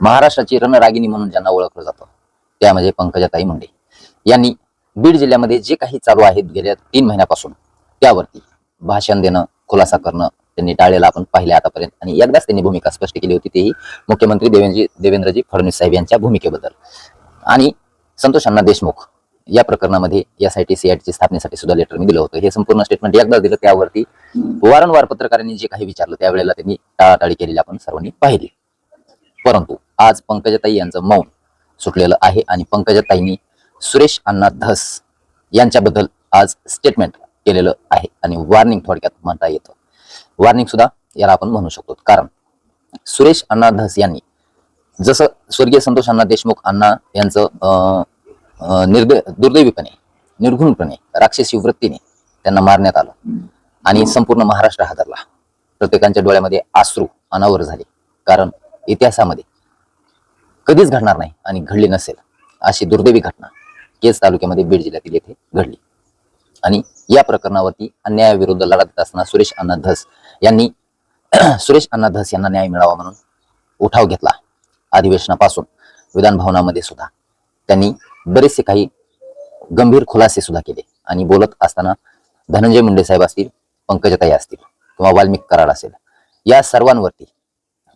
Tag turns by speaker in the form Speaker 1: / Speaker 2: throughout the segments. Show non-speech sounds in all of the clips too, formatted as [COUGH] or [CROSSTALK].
Speaker 1: महाराष्ट्राची रणरागिणी म्हणून ज्यांना ओळखलं जातं त्या म्हणजे पंकजाताई मुंडे. यांनी बीड जिल्ह्यामध्ये जे काही चालू आहेत गेल्या तीन महिन्यापासून त्यावरती भाषण देणं खुलासा करणं त्यांनी टाळलेलं आपण पाहिले आतापर्यंत. आणि एकदाच त्यांनी भूमिका स्पष्ट केली होती तेही मुख्यमंत्री देवेंद्रजी देवेंद्रजी फडणवीस साहेब यांच्या भूमिकेबद्दल. आणि संतोष अण्णा देशमुख या प्रकरणामध्ये यासाठी सीआयटीच्या स्थापनेसाठी सुद्धा लेटर मी दिलं होतं. हे संपूर्ण स्टेटमेंट एकदा दिलं त्यावरती वारंवार पत्रकारांनी जे काही विचारलं त्यावेळेला त्यांनी टाळाटाळी केलेली आपण सर्वांनी पाहिली. परंतु आज पंकजाताई यांचं मौन सुटलेलं आहे आणि पंकजाताईंनी सुरेश अण्णा धस यांच्याबद्दल आज स्टेटमेंट केलेलं आहे आणि वॉर्निंग थोडक्यात म्हणता येतं. वॉर्निंग सुद्धा याला आपण म्हणू शकतो. कारण सुरेश अण्णा धस यांनी जसं स्वर्गीय संतोष अण्णा देशमुख अण्णा यांचं अं, अं, निर्द दुर्दैवीपणे निर्घुणपणे राक्षसी वृत्तीने त्यांना मारण्यात आलं आणि संपूर्ण महाराष्ट्र हादरला. प्रत्येकांच्या डोळ्यामध्ये आश्रू अनावर झाले. कारण इतिहासामध्ये कधीच घडणार नाही आणि घडली नसेल अशी दुर्दैवी घटना केज तालुक्यामध्ये बीड जिल्ह्यातील येथे घडली. आणि या प्रकरणावरती अन्यायाविरुद्ध लढा देत असताना सुरेश अण्णा धस यांनी [CLEARS THROAT] सुरेश अण्णा धस यांना न्याय मिळावा म्हणून उठाव घेतला. अधिवेशनापासून विधान भवनामध्ये सुद्धा. त्यांनी बरेचसे काही गंभीर खुलासे सुद्धा केले आणि बोलत असताना धनंजय मुंडे साहेब असतील पंकजताई असतील किंवा वाल्मिक कराड असेल या सर्वांवरती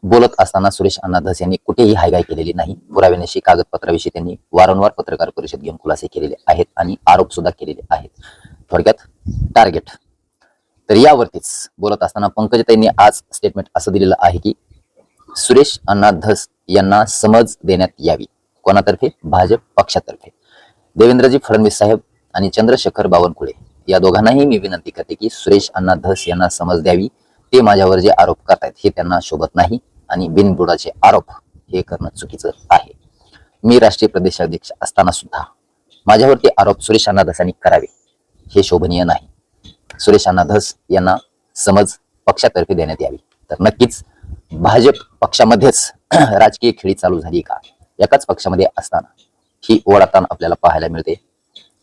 Speaker 1: बोलत असताना सुरेश अण्णा धस यांनी कुठेही हायगाय केलेली नाही. पुराव्यानिशी कागदपत्राविषयी त्यांनी वारंवार पत्रकार परिषद घेऊन खुलासे केलेले आहेत आणि आरोप सुद्धा केलेले आहेत. थोडक्यात टार्गेट. तर यावरतीच बोलत असताना पंकजताईंनी आज स्टेटमेंट असं दिलेलं आहे की सुरेश अण्णा धस यांना समज देण्यात यावी. कोणातर्फे? भाजप पक्षातर्फे. देवेंद्रजी फडणवीस साहेब आणि चंद्रशेखर बावनकुळे. या दोघांनाही मी विनंती करते की सुरेश अण्णा धस यांना समज द्यावी. ते माझ्यावर जे आरोप करतायत हे त्यांना शोभत नाही. आणि बिनबुडाचे आरोप हे करणं चुकीचं आहे. मी राष्ट्रीय प्रदेशाध्यक्ष असताना सुद्धा माझ्यावरती आरोप सुरेश अण्णा धसांनी करावे हे शोभनीय नाही. सुरेश अण्णा धस यांना समज पक्षातर्फे देण्यात यावी. तर नक्कीच भाजप पक्षामध्येच [CLEARS THROAT] राजकीय खेळी चालू झाली का? एकाच पक्षामध्ये असताना ही ओढाताण आपल्याला पाहायला मिळते.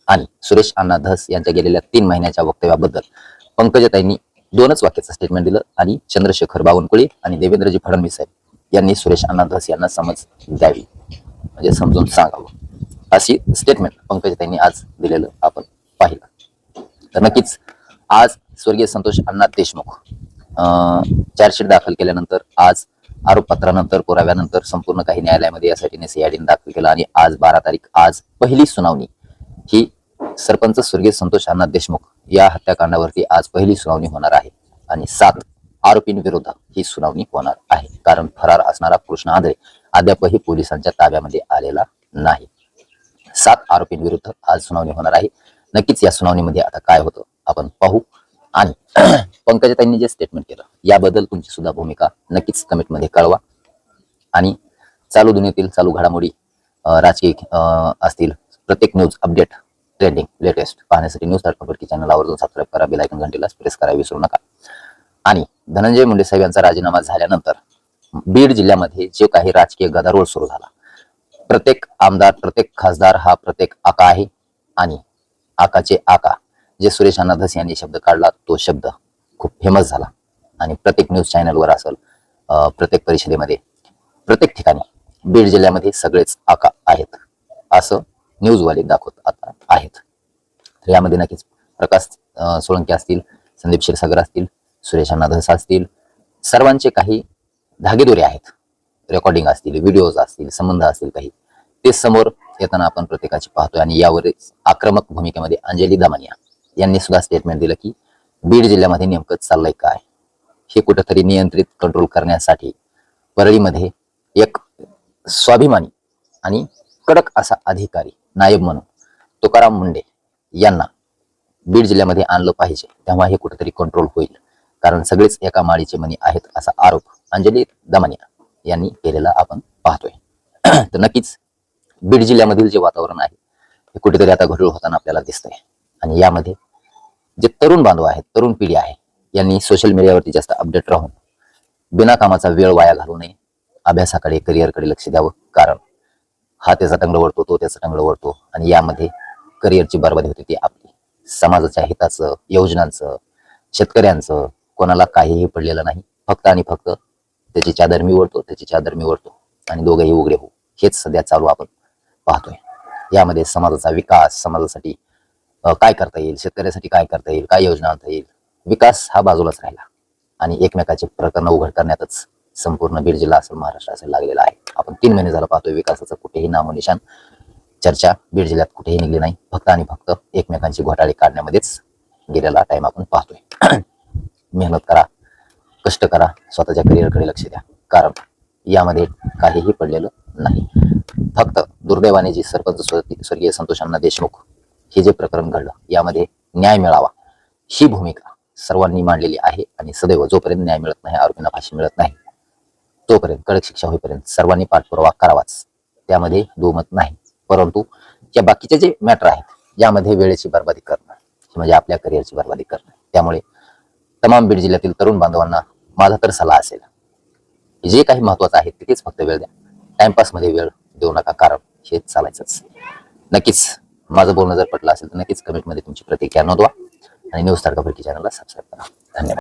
Speaker 1: आणि सुरेश अण्णा धस यांच्या गेलेल्या तीन महिन्याच्या वक्तव्याबद्दल पंकजताईंनी दोनच वाक्याचं स्टेटमेंट दिलं आणि चंद्रशेखर बावनकुळे आणि देवेंद्रजी फडणवीस साहेब यांनी सुरेश अण्णा यांना समज द्यावी. म्हणजे समजून सांगावं. अशी स्टेटमेंट पंकज त्यांनी आज दिलेलं आपण पाहिलं. तर नक्कीच आज स्वर्गीय संतोष अण्णा देशमुख अं, चार्जशीट दाखल केल्यानंतर आज आरोपपत्रानंतर पुराव्यानंतर संपूर्ण काही न्यायालयामध्ये यासाठी सीआयडीने दाखल केला आणि आज बारा तारीख आज पहिली सुनावणी ही सरपंच स्वर्गीय संतोष अण्णा देशमुख या हत्याकांडावरती आज पहिली सुनावणी होणार आहे आणि सात आरोपींविरुद्ध ही सुनावणी होणार आहे. कारण फरार असणारा कृष्ण आंधळे अद्यापही पोलिसांच्या ताब्यामध्ये आलेला नाही. सात आरोपींविरुद्ध आज सुनावणी होणार आहे. नक्कीच या सुनावणीमध्ये आता काय होतं आपण पाहू. आणि [CLEARS THROAT] पंकजाताईंनी जे स्टेटमेंट केलं याबद्दल तुमची सुद्धा भूमिका नक्कीच कमेंटमध्ये कळवा. आणि चालू दुनियेतील चालू घडामोडी राजकीय अं, असतील प्रत्येक न्यूज अपडेट ट्रेंडिंग लेटेस्ट पाहण्यासाठी न्यूज डॉट कॉम चॅनल आवर्जून सबस्क्राईब करा बेलायकन घंटीला प्रेस करा विसरू नका. आणि धनंजय मुंडे साहेब यांचा राजीनामा झाल्यानंतर बीड जिल्ह्यामध्ये जे काही राजकीय गदारोळ सुरू झाला. प्रत्येक आमदार प्रत्येक खासदार हा प्रत्येक आका आहे आणि आकाचे आका जे सुरेश अनाधस यांनी शब्द काढला तो शब्द खूप फेमस झाला. आणि प्रत्येक न्यूज चॅनलवर असेल प्रत्येक परिषदेमध्ये प्रत्येक ठिकाणी बीड जिल्ह्यामध्ये सगळेच आका आहेत. असं न्यूजवाले दाखवत आता आहेत. तर यामध्ये नक्कीच प्रकाश सोळंकी सोळंके असतील संदीप क्षीरसागर असतील सुरेश अण्णाधस असतील सर्वांचे काही धागेदोरे आहेत. रेकॉर्डिंग असतील व्हिडिओज असतील संबंध असतील काही. ते समोर येताना आपण प्रत्येकाची पाहतोय आणि यावरच आक्रमक भूमिकेमध्ये अंजली दामानिया यांनी सुद्धा स्टेटमेंट दिलं की बीड जिल्ह्यामध्ये नेमकं चाललंय काय? हे कुठंतरी नियंत्रित कंट्रोल करण्यासाठी परळीमध्ये एक स्वाभिमानी आणि कडक असा अधिकारी नायब म्हणून तुकाराम मुंडे यांना बीड जिल्ह्यामध्ये आणलं पाहिजे तेव्हा हे कुठेतरी कंट्रोल होईल. कारण सगळेच एका माळीचे मनी आहेत असा आरोप अंजली दमानिया यांनी केलेला आपण पाहतोय. [CLEARS THROAT] तर नक्कीच बीड जिल्ह्यामधील जे वातावरण आहे हे कुठेतरी आता घडूळ होताना आपल्याला दिसतंय. आणि यामध्ये जे तरुण बांधव आहेत तरुण पिढी आहे यांनी सोशल मीडियावरती जास्त अपडेट राहून बिना कामाचा वेळ वाया घालू नये अभ्यासाकडे करिअरकडे लक्ष द्यावं. कारण हा त्याचा टंगड वळतो तो त्याचा टंगड वळतो आणि यामध्ये करिअरची बरबादी होते ती आपली. समाजाच्या हिताचं योजनांचं शेतकऱ्यांचं कोणाला काहीही पडलेलं नाही. फक्त आणि फक्त त्याची चादर मी वळतो त्याची चादर मी वळतो आणि दोघंही उघडे हो हेच सध्या चालू आपण पाहतोय. यामध्ये समाजाचा विकास समाजासाठी काय करता येईल शेतकऱ्यासाठी काय करता येईल काय योजना आणता येईल विकास हा बाजूलाच राहिला. आणि एकमेकाचे प्रकरण उघड करण्यातच संपूर्ण बीड जिल्हा असेल महाराष्ट्र असेल लागलेला आहे. आपण तीन महिने झालं पाहतोय विकासाचं कुठेही नामोनिशान चर्चा बीड जिल्ह्यात कुठेही निघली नाही. फक्त आणि फक्त एकमेकांची घोटाळे काढण्यामध्येच गेलेला टाइम आपण पाहतोय. [CLEARS THROAT] मेहनत करा कष्ट करा स्वतःच्या करिअरकडे लक्ष द्या. कारण यामध्ये काहीही पडलेलं नाही. फक्त दुर्दैवाने जी सरपंच स्वर्गीय संतोषांना देशमुख हे जे प्रकरण घडलं यामध्ये न्याय मिळावा ही भूमिका सर्वांनी मांडलेली आहे आणि सदैव जोपर्यंत न्याय मिळत नाही आरोपींना फाशी मिळत नाही तोपर्यंत कडक शिक्षा होईपर्यंत सर्वांनी पाठपुरावा करावाच. त्यामध्ये दुमत नाही. परंतु या बाकीचे जे मॅटर आहेत यामध्ये वेळेची बर्बादी करणं हे म्हणजे आपल्या करिअरची बर्बादी करणं. त्यामुळे तमाम बीड जिल्ह्यातील तरुण बांधवांना माझा तर सल्ला असेल जे काही महत्वाचं आहे तिथेच फक्त वेळ द्या. टाइमपासमध्ये वेळ देऊ नका कारण हे चालायचंच. नक्कीच माझं बोलणं जर पटलं असेल तर नक्कीच कमेंटमध्ये तुमची प्रतिक्रिया नोंदवा आणि न्यूज तारका चॅनलला सबस्क्राईब करा. धन्यवाद.